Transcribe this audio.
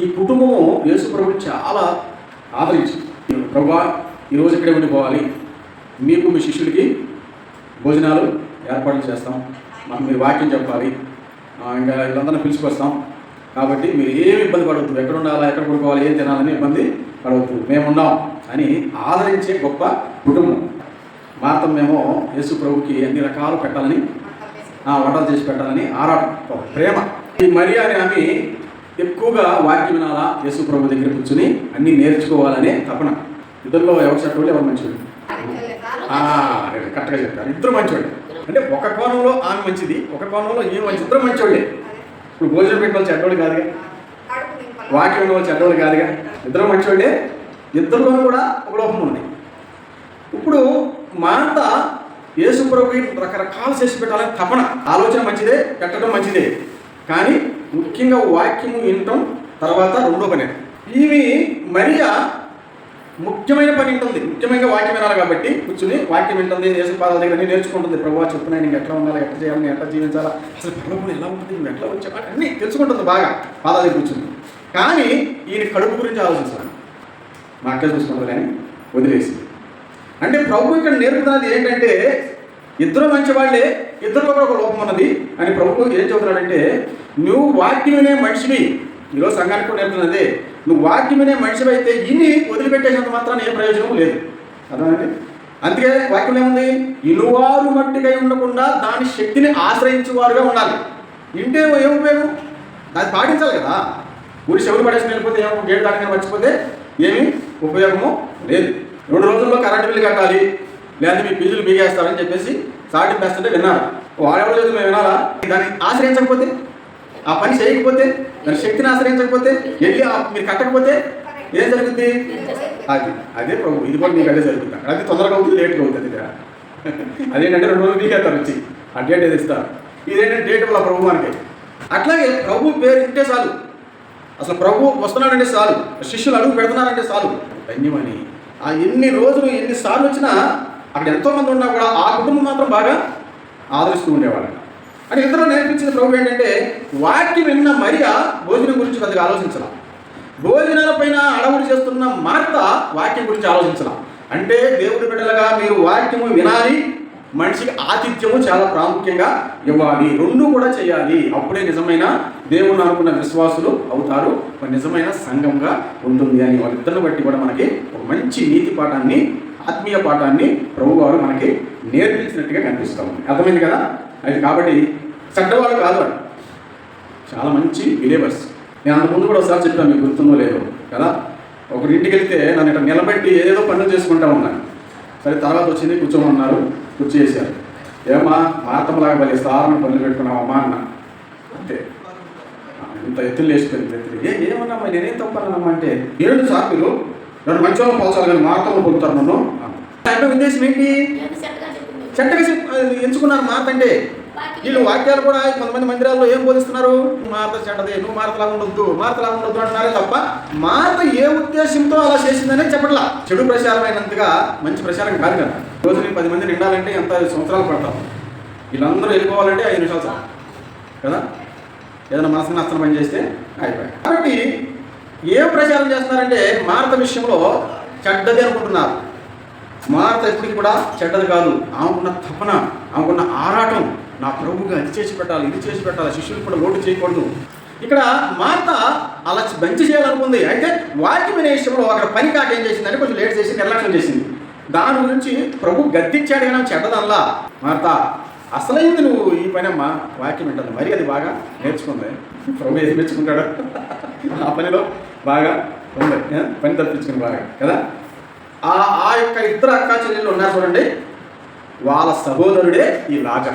ఈ కుటుంబము యేసు ప్రభు చాలా ఆదరించింది. ప్రభా ఈరోజు ఇక్కడే ఉండిపోవాలి. మీకు మీ శిష్యులకి భోజనాలు ఏర్పాట్లు చేస్తాం. మాకు మీరు వాక్యం చెప్పాలి. ఇంకా వీళ్ళందరినీ పిలుచుకొస్తాం. కాబట్టి మీరు ఏమి ఇబ్బంది పడవద్దు. ఎక్కడ ఉండాలా ఎక్కడ పడుకోవాలి ఏం తినాలని ఇబ్బంది పడవద్దు. మేమున్నాం అని ఆదరించే గొప్ప కుటుంబం. మాతం మేము యేసు ప్రభుకి అన్ని రకాలు పెట్టాలని వంటలు చేసి పెట్టాలని ఆరాటం. ఒక ప్రేమ. ఈ మరి అని ఆమె ఎక్కువగా వాక్యం వినాలా? యేసు ప్రభు దగ్గర కూర్చుని అన్ని నేర్చుకోవాలనే తపన. ఇద్దరిలో ఎవరు చెడ్డోళ్ళు ఎవరు మంచివాళ్ళు? కరెక్ట్గా చెప్తారు ఇద్దరు మంచివాళ్ళు. అంటే ఒక కోణంలో ఆమె మంచిది ఒక కోణంలో ఈమె మంచి ఇద్దరు మంచివాళ్ళే. ఇప్పుడు భోజనం పెట్టిన వాళ్ళు చెడ్డోళ్ళు కాదుగా? వాక్యం ఉన్న వాళ్ళు చెడ్డోళ్ళు కాదుగా? ఇద్దరు మంచివాళ్ళే. ఇద్దరులో కూడా ఒక లోపం ఉంది. ఇప్పుడు మా అంత యేసు ప్రభుకి రకరకాలు చేసి పెట్టాలని తపన. ఆలోచన మంచిదే పెట్టడం మంచిదే. కానీ ముఖ్యంగా వాక్యము వినటం తర్వాత రెండో పని. ఇవి మరియా ముఖ్యమైన పని ఉంటుంది ముఖ్యమైన వాక్యం వినాలి కాబట్టి కూర్చుని వాక్యం వింటుంది యేసు పాదాల దగ్గర అన్ని నేర్చుకుంటుంది. ప్రభు చెప్తున్నాయి నీకు ఎట్లా ఉండాలి ఎట్లా చేయాలి ఎట్లా జీవించాలా అసలు పరలోకం ఎలా ఉంటుంది నువ్వు ఎట్లా వచ్చావు అన్నీ తెలుసుకుంటుంది బాగా పాదాల దగ్గర కానీ ఈయన కడుపు గురించి ఆలోచించాలి. మా అక్క చూసుకుంటారు కానీ వదిలేసి. అంటే ప్రభు ఇక్కడ నేర్పుతున్నది ఏంటంటే ఇద్దరు మంచి వాళ్ళే ఇద్దరిలో కూడా ఒక లోపం ఉన్నది. అని ప్రభుత్వం ఏం చెబుతున్నాడంటే నువ్వు వాక్యం వినే మనిషివి. ఈరోజు సంఘానికి కూడా నేర్పుతున్నదే నువ్వు వాక్యం వినే మనిషివి అయితే ఇన్ని వదిలిపెట్టేసినంత మాత్రాన్ని ఏ ప్రయోజనం లేదు. అర్థమండి అందుకే వాక్యం ఏముంది? ఇనువారు మట్టికై ఉండకుండా దాని శక్తిని ఆశ్రయించేవారుగా ఉండాలి. ఇంటే ఏం ఉపయోగం? దాన్ని పాటించాలి కదా. ఊరి చెవులు పడేసి వెళ్ళిపోతే ఏమో గేట్ దాటిని మర్చిపోతే ఏమీ ఉపయోగము లేదు. రెండు రోజుల్లో కరెంట్ బిల్లు కట్టాలి. లేదంటే మీ ఫీజులు బీగేస్తారని చెప్పేసి సాటి పేస్తుంటే విన్నారు. వాళ్ళెవరు లేదు మేము వినాలా? దాన్ని ఆశ్రయించకపోతే ఆ పని చేయకపోతే దాని శక్తిని ఆశ్రయించకపోతే వెళ్ళి మీరు కట్టకపోతే ఏం జరుగుద్ది? అది అదే ప్రభు ఇది కూడా మీకు అదే జరుగుతుంది. అది తొందరగా అవుతుంది లేట్గా అవుతుంది ఇక్కడ అదేంటంటే రెండు రోజులు బీగేస్తారు వచ్చి. ఆ డేట్ ఏది ఇస్తారు? ఇదేంటంటే డేట్ వల్ల ప్రభు మనకి. అట్లాగే ప్రభు పేరు ఇంటే చాలు. అసలు ప్రభు వస్తున్నాడంటే చాలు. శిష్యులు అడుగు పెడుతున్నారంటే చాలు. ధన్యమని. ఆ ఎన్ని రోజులు ఎన్ని సార్లు వచ్చినా అక్కడ ఎంతో మంది ఉన్నా కూడా ఆ కుటుంబం మాత్రం బాగా ఆదరిస్తూ ఉండేవాళ్ళు. అంటే ఇద్దరు నేర్పించిన ప్రభు ఏంటంటే వాక్యం విన్న మరియ భోజనం గురించి పెద్దగా ఆలోచించడం భోజనాల పైన అడవుడు చేస్తున్న మార్త వాక్యం గురించి ఆలోచించడం అంటే దేవుడి బిడ్డలుగా మీరు వాక్యము వినాలి మనిషికి ఆతిథ్యము చాలా ప్రాముఖ్యంగా ఇవ్వాలి రెండు కూడా చేయాలి. అప్పుడే నిజమైన దేవుని అనుకున్న విశ్వాసులు అవుతారు. ఒక నిజమైన సంఘంగా ఉంటుంది అని వాళ్ళిద్దరిని బట్టి కూడా మనకి ఒక మంచి నీతి పాఠాన్ని ఆత్మీయ పాఠాన్ని ప్రభు మనకి నేర్పించినట్టుగా కనిపిస్తాం అర్థమైంది కదా? అది కాబట్టి చెడ్డవాడు కాదు వాడు చాలా మంచి బిలీవర్స్ నేను అంత ముందు కూడా ఒకసారి చెప్పాను మీకు గుర్తుందో లేదో కదా? ఒకరి ఇంటికి వెళ్తే నన్ను ఇట్లా నిలబెట్టి ఏదేదో పనులు చేసుకుంటా ఉన్నాను సరే తర్వాత వచ్చింది కూర్చోమన్నారు కూర్చో చేశారు. ఏమా మాతమ్మలాగా బలి స్థానం పనులు పెట్టుకున్నావమ్మా అన్న. అంతే. ఇంత ఎత్తులు లేచిపోయింది ఎత్తులు. ఏ ఏమన్నా నేనేం తప్పనమ్మా అంటే ఏడు సార్లు నన్ను మంచి వాళ్ళు పోల్చాలి కానీ మాతమ్మ పొందుతారు నన్ను. అంటే ఉద్దేశం ఏంటి? చెట్టగా ఎంచుకున్నారు మాత అంటే. వీళ్ళు వాక్యాలు కూడా కొంతమంది మందిరాల్లో ఏం బోధిస్తున్నారు? మాత చెడ్డది నువ్వు మాతలాగా ఉండొద్దు మాతలాగా ఉండొద్దు అంటున్నారే తప్ప మాత ఏ ఉద్దేశంతో అలా చేసిందనే చెప్పట్లా. చెడు ప్రచారం అయినంతగా మంచి ప్రచారం కాదు కదా. రోజు నేను పది మంది నిండాలంటే ఎంత సంవత్సరాలు పడతాం వీళ్ళందరూ వెళ్ళిపోవాలంటే ఐదు నిమిషాలు కదా? ఏదైనా మనసుకు నష్టం పని చేస్తే అయిపోయాయి కాబట్టి ఏం ప్రచారం చేస్తున్నారంటే మారత విషయంలో చెడ్డది అనుకుంటున్నారు. మారత ఎప్పటికి కూడా చెడ్డది కాదు. ఆమెకున్న తపన ఆమెకున్న ఆరాటం నా ప్రభుగా అది చేసి పెట్టాలి ఇది చేసి పెట్టాలి శిష్యులు కూడా లోటు చేయకూడదు. ఇక్కడ మార్త అలా మంచి చేయాలనుకుంది. అయితే వాక్యం అనే విషయంలో అక్కడ పని కాక ఏం చేసిందంటే కొంచెం లేట్ చేసి నిర్లక్ష్యం చేసింది. దాని గురించి ప్రభు గద్దించాడు కానీ చెడ్డదల్లా మార్త అసలైంది నువ్వు ఈ పని అమ్మా వాక్యం ఉంటుంది మరి అది బాగా నేర్చుకుంది. ప్రభు ఏది మెచ్చుకుంటాడు ఆ పనిలో బాగా ఉంది. పని తప్పించుకుని బాగా కదా? ఆ ఆ యొక్క ఇద్దరు అక్కా చెల్లెళ్ళు ఉన్నారు చూడండి. వాళ్ళ సహోదరుడే ఈ రాజా.